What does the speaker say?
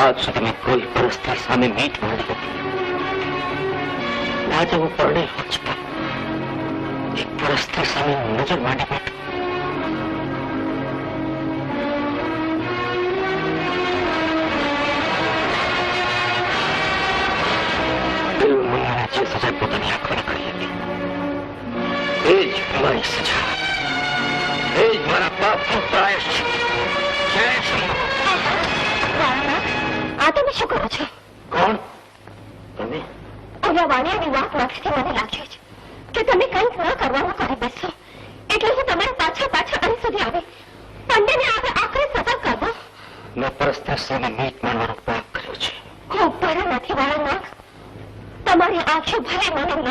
આજ સુધી મેં કોઈ પરસ્તર સામે મીટ મારી હતી. આજે હું પરણે પણ એક પરસ્તર સામે નજર માંડી બેઠો સજા પોતાની આંખોને કરી હતી, એ જ મારી સજા. શું કરો છો? કોણ? તમે? ઓલા વાણિયાની વાત વાંચતી મને લાગે છે કે તમે કંઈક ન કરવાનું કરી બેસો. એટલે હું તમારા પાછા પાછા અહીં સુધી આવે. પંડ્યને આગળ આખરે સજા કરી દો મેં પરસ્તાસાને મીટ માનવાનો પાપ કર્યો છે. હું પર નથી વાળાનાથ તમારી આંખો ભલે મને